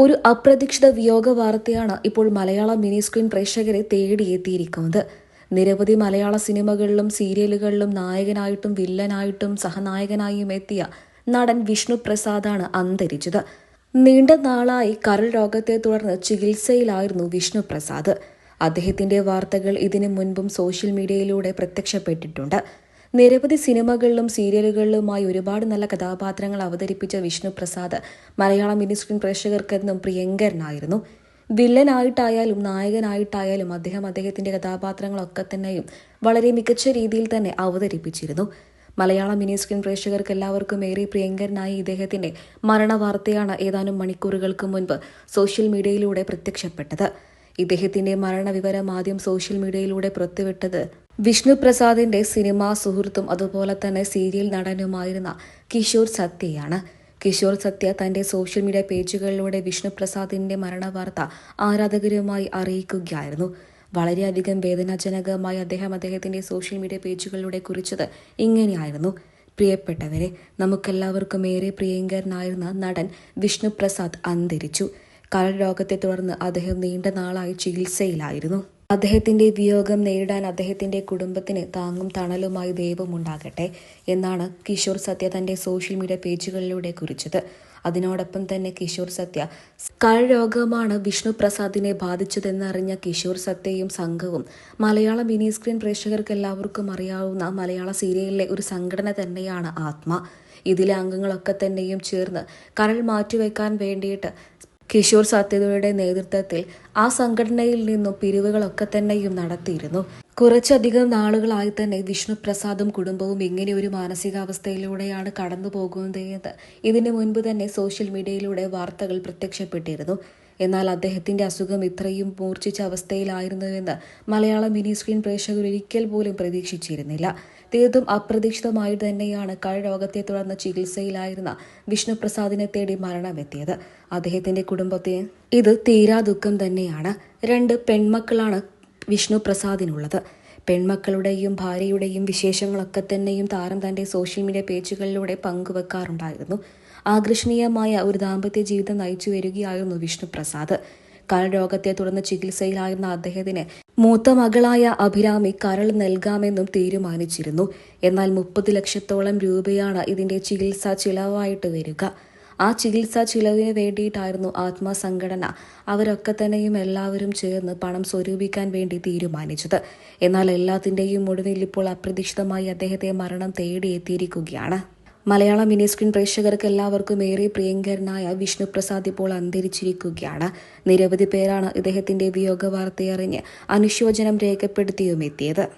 ഒരു അപ്രതീക്ഷിത വിയോഗ വാർത്തയാണ് ഇപ്പോൾ മലയാള മിനി സ്ക്രീൻ പ്രേക്ഷകരെ തേടിയെത്തിയിരിക്കുന്നത്. നിരവധി മലയാള സിനിമകളിലും സീരിയലുകളിലും നായകനായിട്ടും വില്ലനായിട്ടും സഹനായകനായും എത്തിയ നടൻ വിഷ്ണു പ്രസാദാണ് അന്തരിച്ചത്. നീണ്ട നാളായി കരൾ രോഗത്തെ തുടർന്ന് ചികിത്സയിലായിരുന്നു വിഷ്ണു പ്രസാദ്. അദ്ദേഹത്തിന്റെ വാർത്തകൾ ഇതിനു മുൻപും സോഷ്യൽ മീഡിയയിലൂടെ പ്രത്യക്ഷപ്പെട്ടിട്ടുണ്ട്. നിരവധി സിനിമകളിലും സീരിയലുകളിലുമായി ഒരുപാട് നല്ല കഥാപാത്രങ്ങൾ അവതരിപ്പിച്ച വിഷ്ണു പ്രസാദ് മലയാളം സ്ക്രീൻ പ്രേക്ഷകർക്കെന്നും പ്രിയങ്കരനായിരുന്നു. വില്ലനായിട്ടായാലും നായകനായിട്ടായാലും അദ്ദേഹം അദ്ദേഹത്തിന്റെ കഥാപാത്രങ്ങളൊക്കെ തന്നെയും വളരെ മികച്ച രീതിയിൽ തന്നെ അവതരിപ്പിച്ചിരുന്നു. മലയാള മിനി സ്ക്രീൻ പ്രേക്ഷകർക്ക് എല്ലാവർക്കും ഏറെ പ്രിയങ്കരനായ ഇദ്ദേഹത്തിന്റെ മരണവാർത്തയാണ് ഏതാനും മണിക്കൂറുകൾക്ക് മുൻപ് സോഷ്യൽ മീഡിയയിലൂടെ പ്രത്യക്ഷപ്പെട്ടത്. ഇദ്ദേഹത്തിന്റെ മരണവിവരം ആദ്യം സോഷ്യൽ മീഡിയയിലൂടെ പുറത്തുവിട്ടത് വിഷ്ണു പ്രസാദിന്റെ സിനിമാ സുഹൃത്തും അതുപോലെ തന്നെ സീരിയൽ നടനുമായിരുന്ന കിഷോർ സത്യയാണ് കിഷോർ സത്യ തന്റെ സോഷ്യൽ മീഡിയ പേജുകളിലൂടെ വിഷ്ണുപ്രസാദിന്റെ മരണവാർത്ത ആരാധകരുമായി അറിയിക്കുകയായിരുന്നു. വളരെയധികം വേദനാജനകമായി അദ്ദേഹം അദ്ദേഹത്തിന്റെ സോഷ്യൽ മീഡിയ പേജുകളിലൂടെ കുറിച്ചത് ഇങ്ങനെയായിരുന്നു. പ്രിയപ്പെട്ടവരെ നമുക്കെല്ലാവർക്കും ഏറെ പ്രിയങ്കരനായിരുന്ന നടൻ വിഷ്ണുപ്രസാദ് അന്തരിച്ചു. കരൾ രോഗത്തെ തുടർന്ന് അദ്ദേഹം നീണ്ട നാളായി ചികിത്സയിലായിരുന്നു. അദ്ദേഹത്തിന്റെ വിയോഗം നേരിടാൻ അദ്ദേഹത്തിന്റെ കുടുംബത്തിന് താങ്ങും തണലുമായി ദൈവമുണ്ടാകട്ടെ എന്നാണ് കിഷോർ സത്യ തന്റെ സോഷ്യൽ മീഡിയ പേജുകളിലൂടെ കുറിച്ചത്. അതിനോടൊപ്പം തന്നെ കിഷോർ സത്യ കരൾ രോഗമാണ് വിഷ്ണു പ്രസാദിനെ ബാധിച്ചതെന്നറിഞ്ഞ കിഷോർ സത്യയും സംഘവും മലയാള മിനി സ്ക്രീൻ പ്രേക്ഷകർക്ക് എല്ലാവർക്കും അറിയാവുന്ന മലയാള സീരിയലിലെ ഒരു സംഘടന തന്നെയാണ് ആത്മ. ഇതിലെ അംഗങ്ങളൊക്കെ തന്നെയും ചേർന്ന് കരൾ മാറ്റിവെക്കാൻ വേണ്ടിയിട്ട് കിഷോർ സത്യതയുടെ നേതൃത്വത്തിൽ ആ സംഘടനയിൽ നിന്നും പിരിവുകളൊക്കെ തന്നെയും നടത്തിയിരുന്നു. കുറച്ചധികം നാളുകളായി തന്നെ വിഷ്ണുപ്രസാദും കുടുംബവും ഇങ്ങനെ ഒരു മാനസികാവസ്ഥയിലൂടെയാണ് കടന്നു പോകുന്നതെന്ന് ഇതിനു മുൻപ് തന്നെ സോഷ്യൽ മീഡിയയിലൂടെ വാർത്തകൾ പ്രത്യക്ഷപ്പെട്ടിരുന്നു. എന്നാൽ അദ്ദേഹത്തിന്റെ അസുഖം ഇത്രയും മൂർച്ഛിച്ച അവസ്ഥയിലായിരുന്നുവെന്ന് മലയാള മിനി സ്ക്രീൻ പ്രേക്ഷകർ ഒരിക്കൽ പോലും പ്രതീക്ഷിച്ചിരുന്നില്ല. തീർത്തും അപ്രതീക്ഷിതമായി തന്നെയാണ് കഴ രോഗത്തെ തുടർന്ന് ചികിത്സയിലായിരുന്ന വിഷ്ണുപ്രസാദിനെ തേടി മരണമെത്തിയത്. അദ്ദേഹത്തിന്റെ കുടുംബത്തെ ഇത് തീരാ ദുഃഖം തന്നെയാണ്. രണ്ട് പെൺമക്കളാണ് വിഷ്ണു പ്രസാദിനുള്ളത് പെൺമക്കളുടെയും ഭാര്യയുടെയും വിശേഷങ്ങളൊക്കെ തന്നെയും താരം തന്റെ സോഷ്യൽ മീഡിയ പേജുകളിലൂടെ പങ്കുവെക്കാറുണ്ടായിരുന്നു. ആകർഷണീയമായ ഒരു ദാമ്പത്യ ജീവിതം നയിച്ചു വരികയായിരുന്നു വിഷ്ണുപ്രസാദ്. കരരോഗത്തെ തുടർന്ന് ചികിത്സയിലായിരുന്ന അദ്ദേഹത്തിന് മൂത്ത മകളായ അഭിരാമി കരൾ നൽകാമെന്നും തീരുമാനിച്ചിരുന്നു. എന്നാൽ മുപ്പത് ലക്ഷത്തോളം രൂപയാണ് ഇതിന്റെ ചികിത്സാ ചിലവായിട്ട് വരിക. ആ ചികിത്സാ ചിലവിന് വേണ്ടിയിട്ടായിരുന്നു ആത്മസംഘടന അവരൊക്കെ തന്നെയും എല്ലാവരും ചേർന്ന് പണം സ്വരൂപിക്കാൻ വേണ്ടി തീരുമാനിച്ചത്. എന്നാൽ എല്ലാത്തിന്റെയും ഒടുവിൽ ഇപ്പോൾ അപ്രതീക്ഷിതമായി അദ്ദേഹത്തെ മരണം തേടിയെത്തിയിരിക്കുകയാണ് മലയാള മിനി സ്ക്രീൻ പ്രേക്ഷകർക്ക് എല്ലാവർക്കും ഏറെ പ്രിയങ്കരനായ വിഷ്ണുപ്രസാദ് ഇപ്പോൾ അന്തരിച്ചിരിക്കുകയാണ്. നിരവധി പേരാണ് ഇദ്ദേഹത്തിന്റെ വിയോഗ വാർത്തയറിഞ്ഞ് അനുശോചനം രേഖപ്പെടുത്തിയും എത്തിയത്